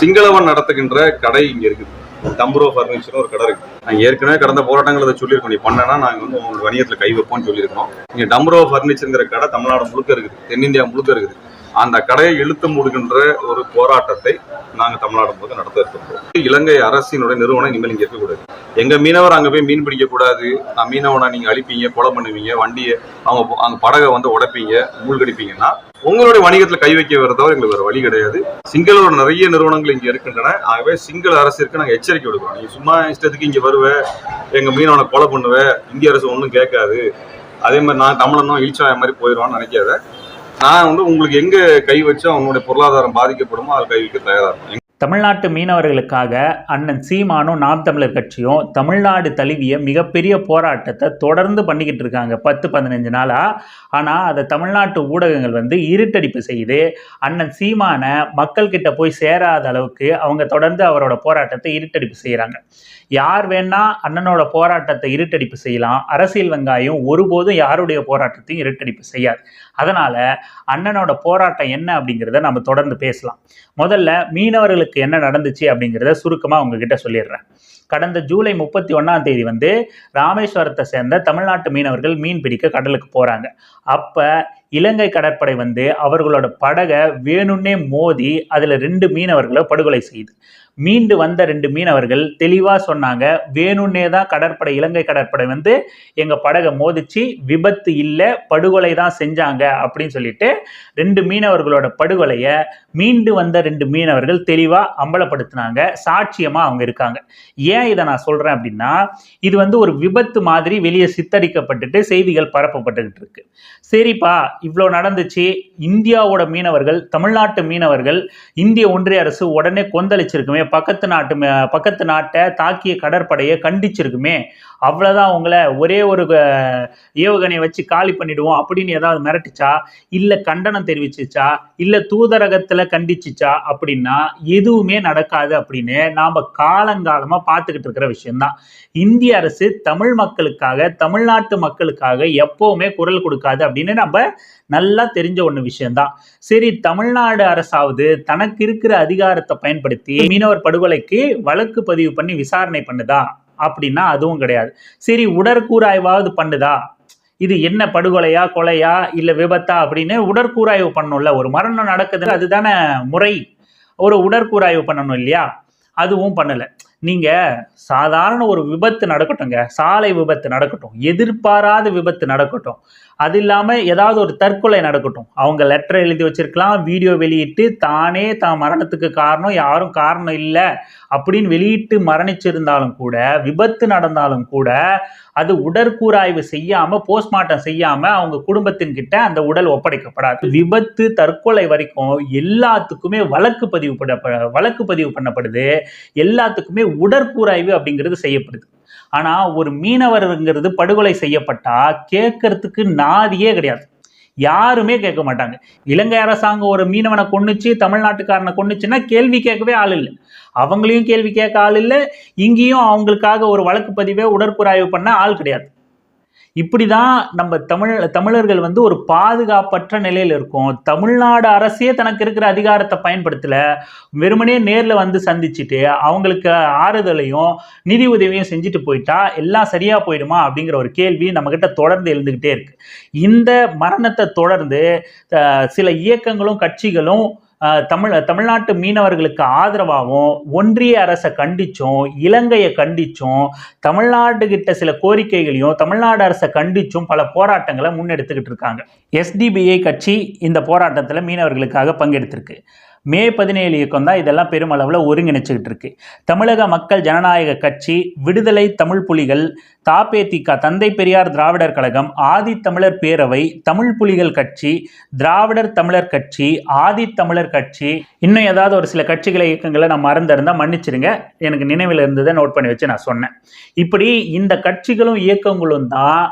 சிங்களவன் நடத்துகின்ற கடை இங்க இருக்குது. தம்புரோ ஃபர்னிச்சர்னு ஒரு கடை இருக்கு நாங்கள் ஏற்கனவே கடந்த போராட்டங்கள் அதை சொல்லியிருக்கோம். நீ பண்ணனா நாங்கள் வந்து உங்களுக்கு வணிகத்தில் கை வைப்போம்னு சொல்லியிருக்கோம் இங்கே டம்ரோ ஃபர்னிச்சருங்கிற கடை தமிழ்நாடு முழுக்க இருக்குது. தென்னிந்தியா முழுக்க இருக்குது. அந்த கடையை இழுத்து முடுகின்ற ஒரு போராட்டத்தை நாங்கள் தமிழ்நாடு முழுக்க நடத்த இருக்கின்றோம் இலங்கை அரசினுடைய நிறுவனம் இனிமேல் இங்கே இருக்கக்கூடாது. எங்கள் மீனவர் அங்கே போய் மீன் பிடிக்கக்கூடாது நான் மீனவனை நீங்கள் அழிப்பீங்க கொலை பண்ணுவீங்க வண்டியை அவங்க அங்கே படகை வந்து உடைப்பீங்க மூழ்கடிப்பீங்கன்னா உங்களுடைய வணிகத்தில் கை வைக்க வர தவிர எங்களுக்கு வேறு வழி கிடையாது. சிங்களோட நிறைய நிறுவனங்கள் இங்கே இருக்கின்றன. ஆகவே சிங்கள அரசிற்கு நாங்கள் எச்சரிக்கை விடுக்கிறோம். நீங்கள் சும்மா இஷ்டத்துக்கு இங்கே வருவேன் எங்கள் மீனவனை கொலை பண்ணுவேன் இந்திய அரசு ஒன்றும் கேட்காது. அதே மாதிரி நான் தமிழனும் ஈச்சாய மாதிரி போயிடுவான்னு நினைக்காத. நான் வந்து உங்களுக்கு எங்கே கை வச்சா உங்களுடைய பொருளாதாரம் பாதிக்கப்படுமோ அதை கை வைக்க தயாராக இருக்கும் தமிழ்நாட்டு மீனவர்களுக்காக அண்ணன் சீமானும் நாம் தமிழர் கட்சியும் தமிழ்நாடு தழுவிய மிகப்பெரிய போராட்டத்தை தொடர்ந்து பண்ணிக்கிட்டு இருக்காங்க. பத்து பதினஞ்சு நாளாக ஆனால் அதை தமிழ்நாட்டு ஊடகங்கள் வந்து இருட்டடிப்பு செய்து அண்ணன் சீமானை மக்கள்கிட்ட போய் சேராத அளவுக்கு அவங்க தொடர்ந்து அவரோட போராட்டத்தை இருட்டடிப்பு செய்கிறாங்க யார் வேணா அண்ணனோட போராட்டத்தை இருட்டடிப்பு செய்யலாம். அரசியல் வெங்காயம் ஒருபோதும் யாருடைய போராட்டத்தையும் இருட்டடிப்பு செய்யாது. அதனால் அண்ணனோட போராட்டம் என்ன அப்படிங்கிறத நம்ம தொடர்ந்து பேசலாம். முதல்ல மீனவர்களுக்கு என்ன நடந்துச்சு அப்படிங்கிறத சுருக்கமாக உங்ககிட்ட சொல்லிடுறேன். கடந்த ஜூலை முப்பத்தி ஒன்றாம் தேதி வந்து ராமேஸ்வரத்தை சேர்ந்த தமிழ்நாட்டு மீனவர்கள் மீன் பிடிக்க கடலுக்கு போகிறாங்க அப்போ இலங்கை கடற்படை வந்து அவர்களோட படகை வேணும்னே மோதி அதில் ரெண்டு மீனவர்களை படுகொலை செய்யுது மீண்டு வந்த ரெண்டு மீனவர்கள் தெளிவாக சொன்னாங்க வேணும்னே தான் கடற்படை இலங்கை கடற்படை வந்து எங்கள் படகை மோதிச்சு விபத்து இல்லை படுகொலை தான் செஞ்சாங்க அப்படின்னு சொல்லிட்டு ரெண்டு மீனவர்களோட படுகொலையை மீண்டு வந்த ரெண்டு மீனவர்கள் தெளிவாக அம்பலப்படுத்தினாங்க சாட்சியமாக அவங்க இருக்காங்க. ஏன் இதை நான் சொல்கிறேன் அப்படின்னா இது வந்து ஒரு விபத்து மாதிரி வெளியே சித்தரிக்கப்பட்டுட்டு செய்திகள் பரப்பப்பட்டுக்கிட்டு இருக்கு. சரிப்பா இவ்வளோ நடந்துச்சு. இந்தியாவோட மீனவர்கள் தமிழ்நாட்டு மீனவர்கள் இந்திய ஒன்றிய அரசு உடனே கொந்தளிச்சிருக்குமே. பக்கத்து நாட்டு பக்கத்து நாட்டை தாக்கிய கடற்படையை கண்டிச்சிருக்குமே. அவ்வளோதான் உங்களை ஒரே ஒரு ஏவுகணையை வச்சு காலி பண்ணிடுவோம் அப்படின்னு ஏதாவது மிரட்டுச்சா? இல்லை கண்டனம் தெரிவிச்சிச்சா? இல்லை தூதரகத்தில் கண்டிச்சிச்சா? அப்படின்னா எதுவுமே நடக்காது அப்படின்னு நாம் காலங்காலமாக பார்த்துக்கிட்டு இருக்கிற விஷயம்தான். இந்திய அரசு தமிழ் மக்களுக்காக தமிழ்நாட்டு மக்களுக்காக எப்போவுமே குரல் கொடுக்காது அப்படின்னு நம்ம நல்லா தெரிஞ்ச ஒன்று விஷயம்தான். சரி தமிழ்நாடு அரசாவது தனக்கு இருக்கிற அதிகாரத்தை பயன்படுத்தி மீனவர் படுகொலைக்கு வழக்கு பதிவு பண்ணி விசாரணை பண்ணுதா? அப்படின்னா அதுவும் கிடையாது. சரி உடற்கூறாய்வாவது பண்ணுதா? இது என்ன படுகொலையா கொலையா இல்லை விபத்தா அப்படின்னு உடற்கூறாய்வு பண்ணணும்ல ஒரு மரணம் நடக்குது அதுதானே முறை. ஒரு உடற்கூறாய்வு பண்ணணும் இல்லையா? அதுவும் பண்ணலை. நீங்கள் சாதாரண ஒரு விபத்து நடக்கட்டுங்க சாலை விபத்து நடக்கட்டும். எதிர்பாராத விபத்து நடக்கட்டும். அது இல்லாமல் ஏதாவது ஒரு தற்கொலை நடக்கட்டும். அவங்க லெட்டர் எழுதி வச்சிருக்கலாம் வீடியோ வெளியிட்டு தானே தான் மரணத்துக்கு காரணம் யாரும் காரணம் இல்லை அப்படின்னு வெளியிட்டு மரணிச்சிருந்தாலும் கூட விபத்து நடந்தாலும் கூட அது உடற்கூறாய்வு செய்யாமல் போஸ்ட்மார்ட்டம் செய்யாமல் அவங்க குடும்பத்தின்கிட்ட அந்த உடல் ஒப்படைக்கப்படாது. விபத்து தற்கொலை வரைக்கும் எல்லாத்துக்குமே வழக்கு பதிவு பண்ண வழக்கு பதிவு பண்ணப்படுது. எல்லாத்துக்குமே உடற்கூறாய்வு அப்படிங்கிறது செய்யப்படுது. ஆனா ஒரு மீனவருங்கிறது படுகொலை செய்யப்பட்டா கேட்கறதுக்கு நாதியே கிடையாது. யாருமே கேட்க மாட்டாங்க. இலங்கை அரசாங்கம் ஒரு மீனவனை கொண்டுச்சு தமிழ்நாட்டுக்காரனை கொன்னுச்சுன்னா கேள்வி கேட்கவே ஆள் இல்லை. அவங்களையும் கேள்வி கேட்க ஆள் இல்லை. இங்கேயும் அவங்களுக்காக ஒரு வழக்கு பதிவே உடற்புராய்வு பண்ண ஆள் கிடையாது. இப்படி தான் நம்ம தமிழ் தமிழர்கள் வந்து ஒரு பாதுகாப்பற்ற நிலையில் இருக்கும். தமிழ்நாடு அரசே தனக்கு இருக்கிற அதிகாரத்தை பயன்படுத்தலை. வெறுமனே நேரில் வந்து சந்திச்சுட்டு அவங்களுக்கு ஆறுதலையும் நிதி உதவியும் செஞ்சுட்டு போயிட்டா எல்லாம் சரியாக போயிடுமா அப்படிங்கிற ஒரு கேள்வி நம்மக்கிட்ட தொடர்ந்து எழுந்துக்கிட்டே இருக்குது இந்த மரணத்தை தொடர்ந்து சில இயக்கங்களும் கட்சிகளும் தமிழ் தமிழ்நாட்டு மீனவர்களுக்கு ஆதரவாகவும் ஒன்றிய அரசை கண்டிச்சும் இலங்கையை கண்டிச்சும் தமிழ்நாடு கிட்ட சில கோரிக்கைகளையும் தமிழ்நாடு அரசை கண்டிச்சும் பல போராட்டங்களை முன்னெடுத்துக்கிட்டு இருக்காங்க. எஸ்டிபிஐ கட்சி இந்த போராட்டத்தில் மீனவர்களுக்காக பங்கெடுத்திருக்கு. மே பதினேழு இயக்கம் தான் இதெல்லாம் பெருமளவில் ஒருங்கிணைச்சிக்கிட்டு இருக்கு தமிழக மக்கள் ஜனநாயக கட்சி விடுதலை தமிழ் புலிகள் தாபேதிக தந்தை பெரியார் திராவிடர் கழகம் ஆதித்தமிழர் பேரவை தமிழ் புலிகள் கட்சி திராவிடர் தமிழர் கட்சி ஆதித்தமிழர் கட்சி. இன்னும் ஏதாவது ஒரு சில கட்சிகளை இயக்கங்களை நான் மறந்திருந்தால் மன்னிச்சிடுங்க எனக்கு நினைவில் இருந்ததை நோட் பண்ணி வச்சு நான் சொன்னேன். இப்படி இந்த கட்சிகளும் இயக்கங்களும் தான்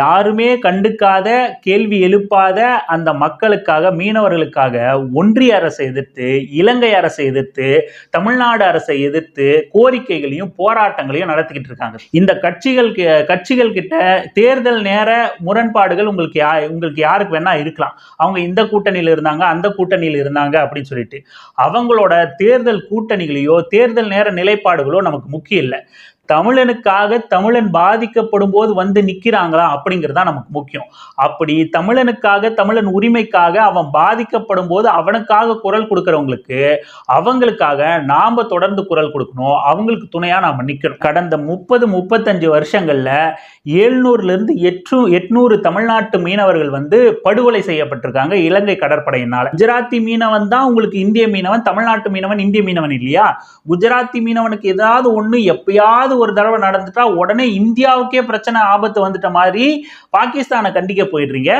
யாருமே கண்டுக்காத கேள்வி எழுப்பாத அந்த மக்களுக்காக மீனவர்களுக்காக ஒன்றிய அரசை எதிர்த்து எதிர்த்து இலங்கை அரசை எதிர்த்து தமிழ்நாடு அரசை எதிர்த்து கோரிக்கைகளையும் போராட்டங்களையும் நடத்திக்கிட்டு இருக்காங்க. இந்த கட்சிகள் கட்சிகள் கிட்ட தேர்தல் நேர முரண்பாடுகள் உங்களுக்கு யா உங்களுக்கு யாருக்கு வேணா இருக்கலாம். அவங்க இந்த கூட்டணியில் இருந்தாங்க அந்த கூட்டணியில் இருந்தாங்க அப்படின்னு சொல்லிட்டு. அவங்களோட தேர்தல் கூட்டணிகளையோ தேர்தல் நேர நிலைப்பாடுகளோ நமக்கு முக்கியம் இல்லை. தமிழனுக்காக தமிழன் பாதிக்கப்படும் போது வந்து நிற்கிறாங்களா அப்படிங்கிறது தான் நமக்கு முக்கியம். அப்படி தமிழனுக்காக தமிழன் உரிமைக்காக அவன் பாதிக்கப்படும் போது அவனுக்காக குரல் கொடுக்கறவங்களுக்கு அவங்களுக்காக நாம் தொடர்ந்து குரல் கொடுக்கணும். அவங்களுக்கு துணையாக நாம் நிற்கணும் கடந்த முப்பது முப்பத்தஞ்சு வருஷங்களில் ஏழ்நூறுலேருந்து எட்டு எட்நூறு தமிழ்நாட்டு மீனவர்கள் வந்து படுகொலை செய்யப்பட்டிருக்காங்க இலங்கை கடற்படையினால். குஜராத்தி மீனவன் தான் உங்களுக்கு இந்திய மீனவன் தமிழ்நாட்டு மீனவன் இந்திய மீனவன் இல்லையா? குஜராத்தி மீனவனுக்கு ஏதாவது ஒன்று எப்பயாவது ஒரு தடவை நடந்துட்டா உடனே இந்தியாவுக்கே பிரச்சனை ஆபத்து வந்துட்ட மாதிரி பாகிஸ்தானை கண்டிக்க போயிடுறீங்க.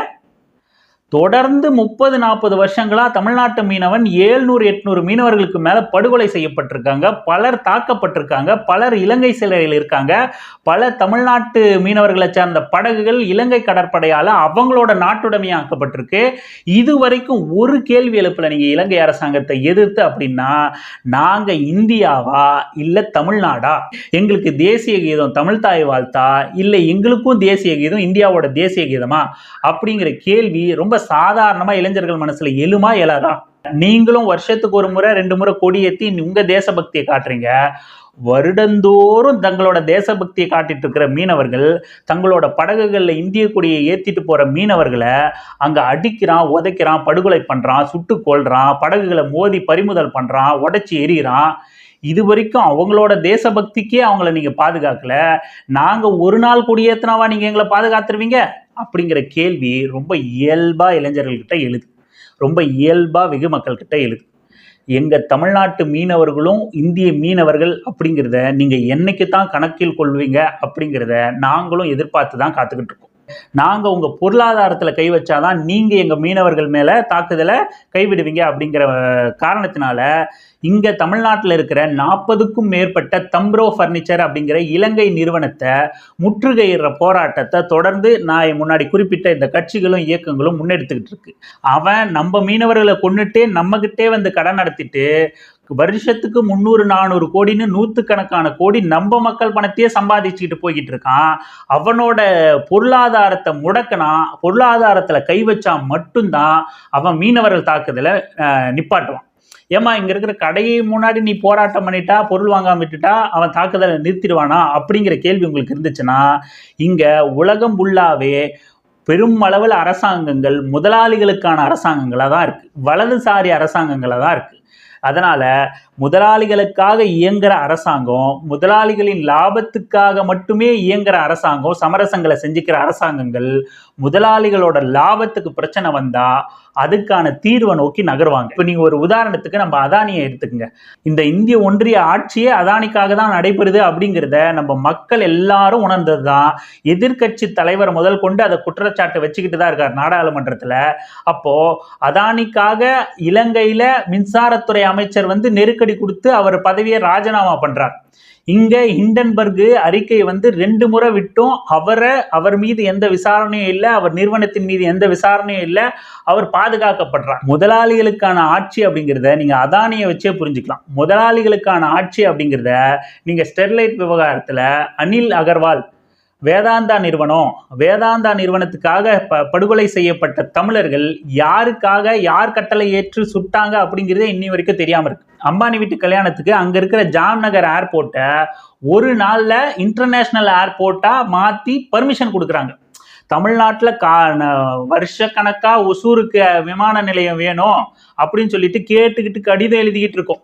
தொடர்ந்து முப்பது நாற்பது வருஷங்களாக தமிழ்நாட்டு மீனவன் ஏழ்நூறு எட்நூறு மீனவர்களுக்கு மேலே படுகொலை செய்யப்பட்டிருக்காங்க. பலர் தாக்கப்பட்டிருக்காங்க. பலர் இலங்கை சிலையில் இருக்காங்க. பல தமிழ்நாட்டு மீனவர்களை சார்ந்த படகுகள் இலங்கை கடற்படையால் அவங்களோட நாட்டுடைமையாக்கப்பட்டிருக்கு இது வரைக்கும் ஒரு கேள்வி எழுப்பல நீங்கள் இலங்கை அரசாங்கத்தை எதிர்த்து அப்படின்னா நாங்கள் இந்தியாவா இல்லை தமிழ்நாடா? எங்களுக்கு தேசிய கீதம் தமிழ் தாய் வாழ்த்தா? இல்லை எங்களுக்கும் தேசிய கீதம் இந்தியாவோட தேசிய கீதமா? அப்படிங்கிற கேள்வி ரொம்ப சாதாரணமாக இளைஞர்கள் மனசில் எழுமா எழாதா நீங்களும் வருஷத்துக்கு ஒரு முறை ரெண்டு முறை கொடியேற்றி உங்கள் தேசபக்தியை காட்டுறீங்க. வருடந்தோறும் தங்களோட தேசபக்தியை காட்டிட்டு இருக்கிற மீனவர்கள் தங்களோட படகுகளில் இந்திய கொடியை ஏற்றிட்டு போகிற மீனவர்களை அங்கே அடிக்கிறான் உதைக்கிறான் படுகொலை பண்ணுறான் சுட்டு கொள்றான் படகுகளை மோதி பறிமுதல் பண்ணுறான் உடச்சி எறிகிறான். இது வரைக்கும் அவங்களோட தேசபக்திக்கே அவங்கள நீங்கள் பாதுகாக்கல. நாங்கள் ஒரு நாள் குடியேற்றினாவா நீங்கள் எங்களை பாதுகாத்துருவீங்க? அப்படிங்கிற கேள்வி ரொம்ப இயல்பாக இளைஞர்கள்கிட்ட எழுது. ரொம்ப இயல்பாக வெகு மக்கள்கிட்ட எழுது. எங்கள் தமிழ்நாட்டு மீனவர்களும் இந்திய மீனவர்கள் அப்படிங்கிறத நீங்கள் என்னைக்கு தான் கணக்கில் கொள்வீங்க அப்படிங்கிறத நாங்களும் எதிர்பார்த்து தான் காத்துக்கிட்டு இருக்கோம். நாங்கள் உங்க பொருளாதாரத்தில் கை வச்சாதான் நீங்கள் எங்கள் மீனவர்கள் மேல தாக்குதலை கைவிடுவீங்க அப்படிங்கிற காரணத்தினால இங்கே தமிழ்நாட்டில் இருக்கிற நாற்பதுக்கும் மேற்பட்ட தம்ப்ரோ ஃபர்னிச்சர் அப்படிங்கிற இலங்கை நிறுவனத்தை முற்றுகையிடுற போராட்டத்தை தொடர்ந்து நான் முன்னாடி குறிப்பிட்ட இந்த கட்சிகளும் இயக்கங்களும் முன்னெடுத்துக்கிட்டு இருக்கு. அவன் நம்ம மீனவர்களை கொண்டுட்டே நம்மகிட்டே வந்து கடன் நடத்திட்டு வருஷத்துக்கு முந்நூறு நானூறு கோடின்னு நூற்றுக்கணக்கான கோடி நம்ம மக்கள் பணத்தையே சம்பாதிச்சுக்கிட்டு போய்கிட்டு இருக்கான். அவனோட பொருளாதாரத்தை முடக்கினா பொருளாதாரத்தில் கை வச்சா மட்டும்தான் அவன் மீனவர்கள் தாக்குதலை நிப்பாட்டுவான். ஏமா இங்க இருக்கிற கடையை முன்னாடி நீ போராட்டம் பண்ணிட்டா பொருள் வாங்காம விட்டுட்டா அவன் தாக்குதலை நிறுத்திடுவானா அப்படிங்கிற கேள்வி உங்களுக்கு இருந்துச்சுன்னா இங்க உலகம் ஃபுல்லாகவே பெரும் அளவில் அரசாங்கங்கள் முதலாளிகளுக்கான அரசாங்கங்களாக தான் இருக்கு. வலதுசாரி அரசாங்கங்களாக தான் இருக்கு. அதனால முதலாளிகளுக்காக இயங்குற அரசாங்கம் முதலாளிகளின் லாபத்துக்காக மட்டுமே இயங்குற அரசாங்கம் சமரசங்களை செஞ்சுக்கிற அரசாங்கங்கள் முதலாளிகளோட லாபத்துக்கு பிரச்சனை வந்தா அதுக்கான தீர்வை நோக்கி நகருவாங்க. இப்போ நீங்க ஒரு உதாரணத்துக்கு நம்ம அதானியை எடுத்துக்கங்க. இந்த இந்திய ஒன்றிய ஆட்சியே அதானிக்காக தான் நடைபெறுது அப்படிங்கிறத நம்ம மக்கள் எல்லாரும் உணர்ந்தது தான் எதிர்க்கட்சி தலைவர் முதல் கொண்டு அதை குற்றச்சாட்டை வச்சுக்கிட்டு தான் இருக்கார் நாடாளுமன்றத்தில். அப்போ அதானிக்காக இலங்கையில மின்சாரத்துறை அமைச்சர் வந்து நெருக்கடி கொடுத்து அவர் பதவியை ராஜினாமா பண்றார். இங்க ஹிண்டன்பர்கு அறிக்கையை வந்து ரெண்டு முறை விட்டும் அவரை அவர் மீது எந்த விசாரணையும் இல்லை அவர் நிறுவனத்தின் மீது எந்த விசாரணையும் இல்லை அவர் பாதுகாக்கப்படுறார். முதலாளிகளுக்கான ஆட்சி அப்படிங்கிறத நீங்கள் அதானியை வச்சே புரிஞ்சுக்கலாம். முதலாளிகளுக்கான ஆட்சி அப்படிங்கிறத நீங்கள் ஸ்டெர்லைட் விவகாரத்தில் அனில் அகர்வால் வேதாந்தா நிறுவனம் வேதாந்தா நிறுவனத்துக்காக ப படுகொலை செய்யப்பட்ட தமிழர்கள் யாருக்காக யார் கட்டளை ஏற்று சுட்டாங்க அப்படிங்கிறதே இன்னி வரைக்கும் தெரியாம இருக்கு. அம்பானி வீட்டு கல்யாணத்துக்கு அங்க இருக்கிற ஜாம்நகர் ஏர்போர்ட்டை ஒரு நாள்ல இன்டர்நேஷனல் ஏர்போர்ட்டா மாத்தி பர்மிஷன் கொடுக்குறாங்க. தமிழ்நாட்டில் கா வருஷக்கணக்காக ஒசூருக்கு விமான நிலையம் வேணும் அப்படின்னு சொல்லிட்டு கேட்டுக்கிட்டு கடிதம் எழுதிக்கிட்டு இருக்கோம்.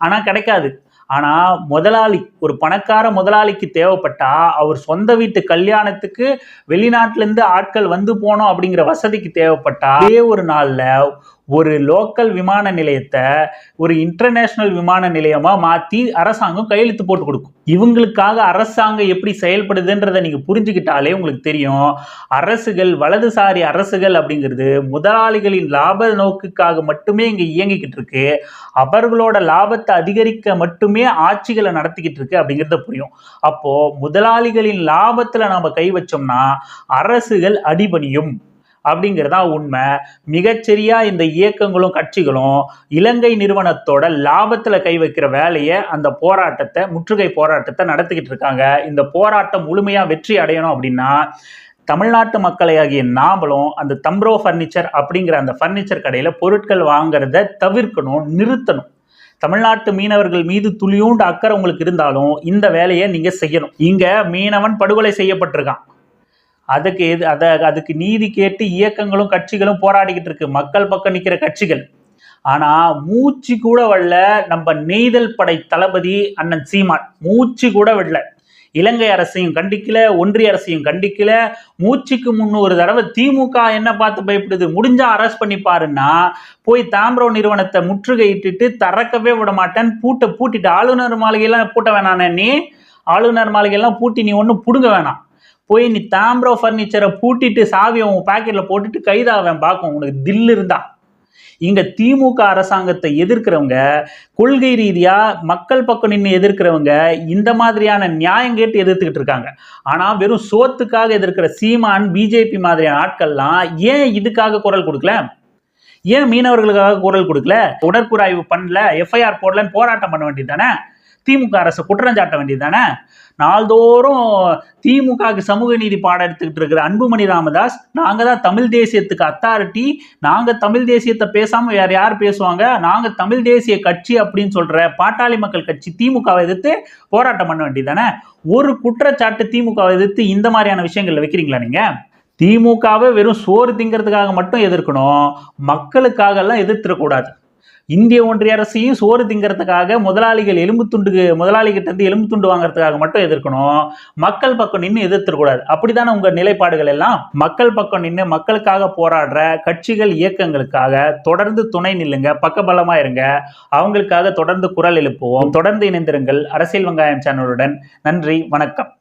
ஆனால் கிடைக்காது. ஆனால் முதலாளி ஒரு பணக்கார முதலாளிக்கு தேவைப்பட்டா அவர் சொந்த வீட்டு கல்யாணத்துக்கு வெளிநாட்டிலேருந்து ஆட்கள் வந்து போனோம் அப்படிங்கிற வசதிக்கு தேவைப்பட்டா ஒரே ஒரு நாளில் ஒரு லோக்கல் விமான நிலையத்தை ஒரு இன்டர்நேஷனல் விமான நிலையமாக மாற்றி அரசாங்கம் கையெழுத்து போட்டு கொடுக்கும். இவங்களுக்காக அரசாங்கம் எப்படி செயல்படுதுன்றதை நீங்கள் புரிஞ்சுக்கிட்டாலே உங்களுக்கு தெரியும். அரசுகள் வலதுசாரி அரசுகள் அப்படிங்கிறது முதலாளிகளின் லாப நோக்குக்காக மட்டுமே இங்கே இயங்கிக்கிட்டு இருக்கு. அவர்களோட லாபத்தை அதிகரிக்க மட்டுமே ஆட்சிகளை நடத்திக்கிட்டு இருக்கு அப்படிங்கிறத புரியும். அப்போது முதலாளிகளின் லாபத்தில் நாம் கை வச்சோம்னா அரசுகள் அடிபணியும். அப்படிங்கிறதா உண்மை. மிகச்சரியா இந்த இயக்கங்களும் கட்சிகளும் இலங்கை நிறுவனத்தோட லாபத்துல கை வைக்கிற வேலையை அந்த போராட்டத்தை முற்றுகை போராட்டத்தை நடத்திக்கிட்டு இருக்காங்க. இந்த போராட்டம் முழுமையா வெற்றி அடையணும் அப்படின்னா தமிழ்நாட்டு மக்களையாகிய நாமளும் அந்த தம்ப்ரோ ஃபர்னிச்சர் அப்படிங்கிற அந்த ஃபர்னிச்சர் கடையில் பொருட்கள் வாங்குறத தவிர்க்கணும் நிறுத்தணும். தமிழ்நாட்டு மீனவர்கள் மீது துளியூண்டு அக்கறை உங்களுக்கு இருந்தாலும் இந்த வேலையை நீங்கள் செய்யணும். இங்கே மீனவன் படுகொலை செய்யப்பட்டிருக்கான். அதுக்கு எது அதை அதுக்கு நீதி கேட்டு இயக்கங்களும் கட்சிகளும் போராடிக்கிட்டு இருக்கு. மக்கள் பக்கம் நிற்கிற கட்சிகள். ஆனால் மூச்சு கூட விடல நம்ம நெய்தல் படை தளபதி அண்ணன் சீமான். மூச்சு கூட விடல இலங்கை அரசையும் கண்டிக்கல ஒன்றிய அரசையும் கண்டிக்கல. மூச்சுக்கு முன்னூறு தடவை திமுக என்ன பார்த்து பயப்படுது? முடிஞ்சா அரெஸ்ட் பண்ணி பாருன்னா போய் தாம்பரோ நிறுவனத்தை முற்றுகையிட்டுட்டு திறக்கவே விட மாட்டேன் பூட்டை பூட்டிட்டு ஆளுநர் மாளிகையெல்லாம் பூட்ட வேணானே நீ ஆளுநர் மாளிகையெல்லாம் பூட்டி நீ ஒன்றும் பிடுங்க வேணாம். போய் நீ தாம்ப்ரோ ஃபர்னிச்சரை பூட்டிட்டு சாவி உன் பாக்கெட்டில் போட்டுட்டு கைதாவேன். பார்க்கும் உனக்கு தில் இருந்தா. இங்க திமுக அரசாங்கத்தை எதிர்க்கிறவங்க கொள்கை ரீதியா மக்கள் பக்கம் நின்று எதிர்க்கிறவங்க இந்த மாதிரியான நியாயம் கேட்டு எதிர்த்துக்கிட்டு இருக்காங்க. ஆனா வெறும் சோத்துக்காக எதிர்க்கிற சீமான் பிஜேபி மாதிரியான ஆட்கள்லாம் ஏன் இதுக்காக குரல் கொடுக்கல? ஏன் மீனவர்களுக்காக குரல் கொடுக்கல? உடற்குறாய்வு பண்ணல எஃப்ஐஆர் போடலன்னு போராட்டம் பண்ண வேண்டியது தானே? திமுக அரசு குற்றம் சாட்ட வேண்டியது தானே? நாள்தோறும் திமுகவுக்கு சமூக நீதி பாடம் எடுத்துக்கிட்டு இருக்கிற அன்புமணி ராமதாஸ் நாங்கள் தான் தமிழ் தேசியத்துக்கு அத்தாரிட்டி நாங்கள் தமிழ் தேசியத்தை பேசாமல் வேறு யார் பேசுவாங்க? நாங்கள் தமிழ் தேசிய கட்சி அப்படின்னு சொல்கிற பாட்டாளி மக்கள் கட்சி திமுகவை எதிர்த்து போராட்டம் பண்ண வேண்டியது தானே? ஒரு குற்றச்சாட்டு திமுகவை எதிர்த்து இந்த மாதிரியான விஷயங்களில் வைக்கிறீங்களா நீங்கள் திமுகவை வெறும் சோறு திங்கிறதுக்காக மட்டும் எதிர்க்கணும். மக்களுக்காக எல்லாம் இந்திய ஒன்றிய அரசையும் சோறு திங்கிறதுக்காக முதலாளிகள் எலும்பு துண்டுக்கு முதலாளிகிட்ட இருந்து எலும்பு துண்டு வாங்குறதுக்காக மட்டும் எதிர்க்கணும். மக்கள் பக்கம் நின்று எதிர்த்துக்கூடாது அப்படித்தானே உங்கள் நிலைப்பாடுகள் எல்லாம்? மக்கள் பக்கம் நின்று மக்களுக்காக போராடுற கட்சிகள் இயக்கங்களுக்காக தொடர்ந்து துணை நில்லுங்க பக்கபலமாக இருங்க. அவங்களுக்காக தொடர்ந்து குரல் எழுப்புவோம். தொடர்ந்து இணைந்திருங்கள். அரசியல் வெங்காயம் சேனலுடன். நன்றி வணக்கம்.